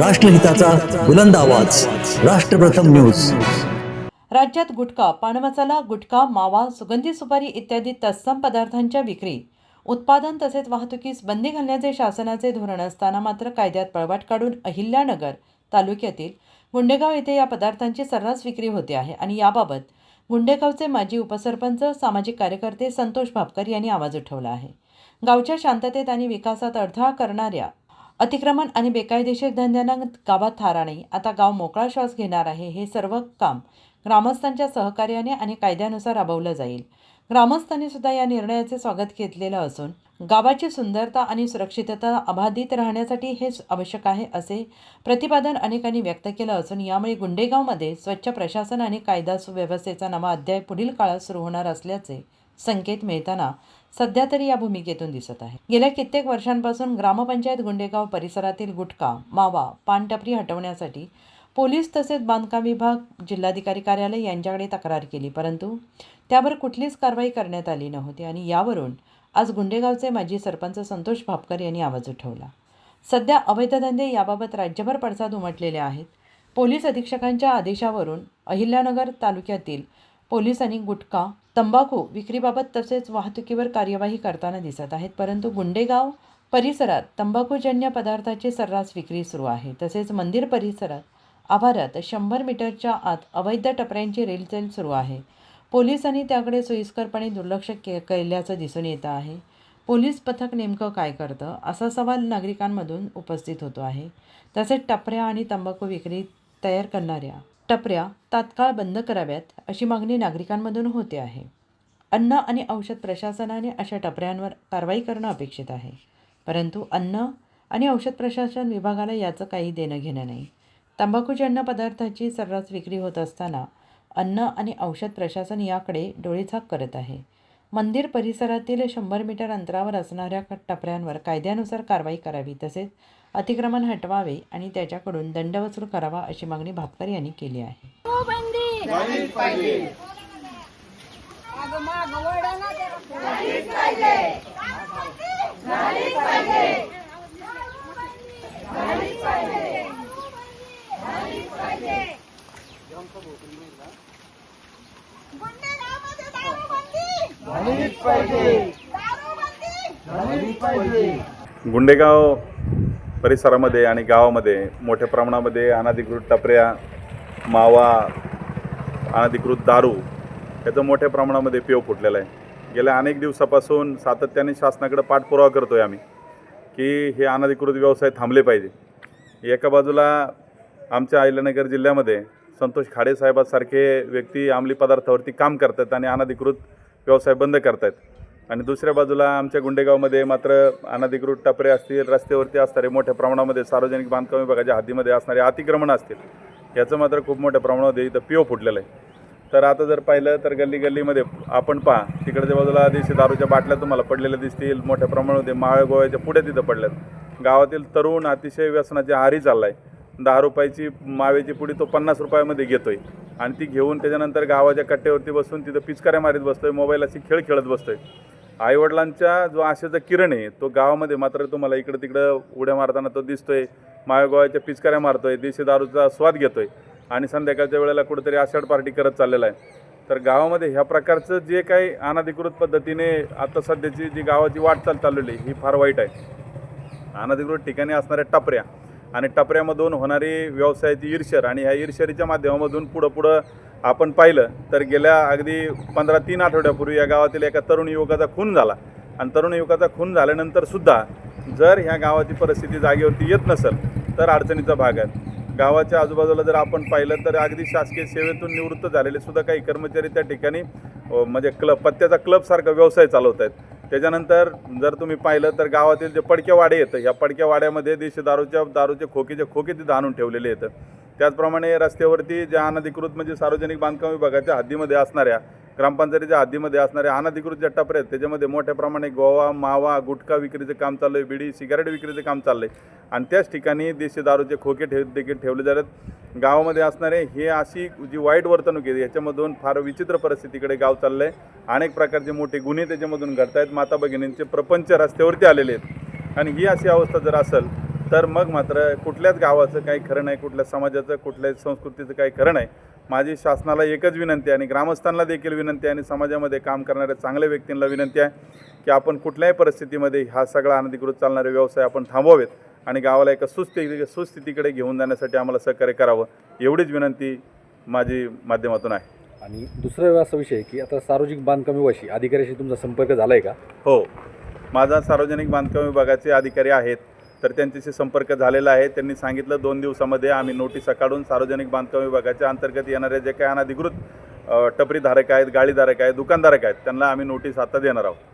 राष्ट्रहिताचा बुलंद आवाज. राष्ट्रप्रथम न्यूज. राज्यात गुटखा पानमसाला गुटखा मावा सुगंधी सुपारी इत्यादी तत्सम पदार्थांच्या विक्री. उत्पादन तसेच वाहतुकीस बंदी घालण्याचे शासनाचे धोरण असताना मात्र कायद्यात पळवाट काढून अहिल्यानगर तालुक्यातील गुंडेगाव येथे या पदार्थांची सर्रास विक्री होते आहे आणि याबाबत गुंडेगावचे माजी उपसरपंच सामाजिक कार्यकर्ते संतोष भापकर यांनी आवाज उठवला आहे. गावच्या शांततेत आणि विकासात अडथळा करणाऱ्या अतिक्रमण आणि बेकायदेशीर धंद्यांना गावात थारा नाही. आता गाव मोकळा श्वास घेणार आहे हे सर्व काम ग्रामस्थांच्या सहकार्याने आणि कायद्यानुसार राबवलं जाईल. ग्रामस्थांनी सुद्धा या निर्णयाचे स्वागत घेतलेलं असून गावाची सुंदरता आणि सुरक्षितता अबाधित राहण्यासाठी हेच आवश्यक आहे असे प्रतिपादन अनेकांनी व्यक्त केलं असून यामुळे गुंडेगावमध्ये स्वच्छ प्रशासन आणि कायदा सुव्यवस्थेचा नवा अध्याय पुढील काळात सुरू होणार असल्याचे संकेत मिळताना सध्या तरी या भूमिकेतून दिसत आहे. गेल्या कित्येक वर्षांपासून ग्रामपंचायत गुंडेगाव परिसरातील गुटखा मावा पानटपरी हटवण्यासाठी पोलीस तसेच बांधकाम विभाग जिल्हाधिकारी कार्यालय यांच्याकडे तक्रार केली परंतु त्यावर कुठलीच कारवाई करण्यात आली नव्हती आणि यावरून आज गुंडेगावचे माजी सरपंच संतोष भापकर यांनी आवाज उठवला. सध्या अवैध धंदे याबाबत राज्यभर पडसाद उमटलेले आहेत. पोलीस अधीक्षकांच्या आदेशावरून अहिल्यानगर तालुक्यातील पोलिसांनी गुटखा तंबाखू विक्रीबाबत तसेच वाहतुकीवर कार्यवाही करताना दिसत आहेत परंतु गुंडेगाव परिसरात तंबाखूजन्य पदार्थाची सर्रास विक्री सुरू आहे. तसेच मंदिर परिसरात आभारात शंभर मीटरच्या आत अवैध टपऱ्यांची रेलचेल सुरू आहे. पोलिसांनी त्याकडे सोयीस्करपणे दुर्लक्ष के केल्याचं दिसून येतं आहे. पोलीस पथक नेमकं काय करतं असा सवाल नागरिकांमधून उपस्थित होतो आहे. तसेच टपऱ्या आणि तंबाखू विक्री तयार करणाऱ्या टपऱ्या तात्काळ बंद कराव्यात अशी मागणी नागरिकांमधून होते आहे. अन्न आणि औषध प्रशासनाने अशा टपऱ्यांवर कारवाई करणं अपेक्षित आहे. परंतु अन्न आणि औषध प्रशासन विभागाला याचं काही देणं घेणं नाही तंबाखूजन्य पदार्थाची सर्रास विक्री होत असताना अन्न आणि औषध प्रशासन याकडे डोळेझाक करत आहे. मंदिर परिसरातील शंभर मीटर अंतरावर असणाऱ्या टपऱ्यांवर कायद्यानुसार कारवाई करावी तसेच अतिक्रमण हटवावे आणि त्याच्याकडून दंड वसूल करावा अशी मागणी भापकर यांनी केली आहे हो बंदी झालीच पाहिजे अगं माग वडा ना जरा. झालीच पाहिजे झालीच पाहिजे झालीच पाहिजे झालीच पाहिजे गुंडेगावमध्ये दारूबंदी झालीच पाहिजे दारूबंदी झालीच पाहिजे गुंडेगाव परिसरामध्ये आणि गावामध्ये मोठ्या प्रमाणामध्ये अनधिकृत टपऱ्या मावा अनधिकृत दारू याचं मोठ्या प्रमाणामध्ये पेव फुटलेला आहे. गेल्या अनेक दिवसापासून सातत्याने शासनाकडे पाठपुरावा करतो आहे आम्ही की हे अनधिकृत व्यवसाय थांबले पाहिजे. एका बाजूला आमच्या अहिल्यानगर जिल्ह्यामध्ये संतोष खाडेसाहेबासारखे व्यक्ती अंमली पदार्थावरती काम करतात आणि अनधिकृत व्यवसाय बंद करतात आणि दुसऱ्या बाजूला आमच्या गुंडेगावमध्ये मात्र अनधिकृत टपरे असतील रस्त्यावरती असणारे मोठ्या प्रमाणामध्ये सार्वजनिक बांधकाम विभागाच्या हद्दीमध्ये असणारे अतिक्रमण असतील याचं मात्र खूप मोठ्या प्रमाणामध्ये इथं पिओ फुटलेलं आहे. तर आता जर पाहिलं तर गल्ली गल्लीमध्ये आपण पहा तिकडच्या बाजूला देशी दारूच्या बाटल्या तुम्हाला पडलेल्या दिसतील मोठ्या प्रमाणामध्ये माळ गोव्याच्या पुढे तिथं पडल्यात. गावातील तरुण अतिशय व्यसनाच्या आहारी चालला आहे दहा रुपयाची मावेची पुडी तो पन्नास रुपयामध्ये घेतोय. आणि ती घेऊन त्याच्यानंतर गावाच्या कट्ट्यावरती बसून तिथं पिचकाऱ्या मारीत बसतोय मोबाईलाशी खेळ खेळत बसतोय. आईवडिलांच्या जो आशेचा किरण आहे तो गावामध्ये मात्र तुम्हाला इकडं तिकडं उड्या मारताना तो दिसतोय मावेगोवाच्या पिचकाऱ्या मारतोय देशी दारूचा स्वाद घेतोय आणि संध्याकाळच्या वेळेला कुठेतरी आषाढ पार्टी करत चाललेला आहे. तर गावामध्ये ह्या प्रकारचं जे काही अनधिकृत पद्धतीने आता सध्याची जी गावाची वाटचाल चाललेली आहे, ही फार वाईट आहे. अनधिकृत ठिकाणी असणाऱ्या टपऱ्या आणि टपऱ्यामधून होणारी व्यवसायाची ईर्षर आणि ह्या ईर्षरीच्या माध्यमामधून पुढं पुढं आपण पाहिलं तर गेल्या अगदी पंधरा तीन आठवड्यापूर्वी या गावातील एका तरुण युवकाचा खून झाला. आणि तरुण युवकाचा खून झाल्यानंतरसुद्धा जर ह्या गावाची परिस्थिती जागेवरती येत नसेल तर अडचणीचा भाग आहे. गावाच्या आजूबाजूला जर आपण पाहिलं तर अगदी शासकीय सेवेतून निवृत्त झालेले सुद्धा काही कर्मचारी त्या ठिकाणी म्हणजे क्लब पत्त्याचा क्लबसारखा व्यवसाय चालवत आहेत. त्याच्यानंतर जर तुम्ही पाहिलं तर गावातील जे पडक्या वाडे येतं ह्या पडक्या वाड्यामध्ये देशी दारूच्या दारूचे खोकीचे खोके तिथं आणून ठेवलेले येतं. त्याचप्रमाणे रस्त्यावरती ज्या अनधिकृत म्हणजे सार्वजनिक बांधकाम विभागाच्या हद्दीमध्ये असणाऱ्या ग्रामपंचायतीच्या हद्दीमध्ये असणाऱ्या अनधिकृत ज्या टपऱ्या आहेत त्याच्यामध्ये मोठ्या प्रमाणे गोवा मावा गुटखा विक्रीचं काम चाललं आहे बिडी सिगारेट विक्रीचं काम चाललं आहे आणि त्याच ठिकाणी देशी दारूचे खोके ठेव देखील ठेवले जातात. गावामध्ये असणारे हे अशी जी वाईट वर्तणूक आहे याच्यामधून फार विचित्र परिस्थितीकडे गाव चाललं आहे अनेक प्रकारचे मोठे गुन्हे त्याच्यामधून घडत आहेत माता भगिनींचे प्रपंच रस्त्यावरती आलेले आहेत. आणि ही अशी अवस्था जर असेल तर मग मात्र कुठल्याच गावाचं काही खरं नाही कुठल्या समाजाचं कुठल्याच संस्कृतीचं काही खरं नाही. माझी शासनाला एकच विनंती आहे आणि ग्रामस्थांना देखील विनंती आहे आणि समाजामध्ये काम करणाऱ्या चांगल्या व्यक्तींना विनंती आहे की आपण कुठल्याही परिस्थितीमध्ये हा सगळा अनधिकृत चालणारे व्यवसाय आपण थांबवावेत. आणि गावाला एका सुस्थिती सुस्थितीकडे घेऊन जाण्यासाठी आम्हाला सहकार्य करावं एवढीच विनंती माझी माध्यमातून आहे. आणि दुसरा असा विषय की आता सार्वजनिक बांधकाम विभागाशी अधिकाऱ्याशी तुमचा संपर्क झाला आहे का? हो. माझा सार्वजनिक बांधकाम विभागाचे अधिकारी आहेत तर त्यांच्याशी संपर्क झालेला आहे. त्यांनी सांगितलं दोन दिवसामध्ये आम्ही नोटिसा काढून सार्वजनिक बांधकाम विभागाच्या अंतर्गत येणारे जे काही अनधिकृत टपरीधारक आहेत गाडीधारक आहेत दुकानधारक आहेत त्यांना आम्ही नोटीस आता देणार आहोत.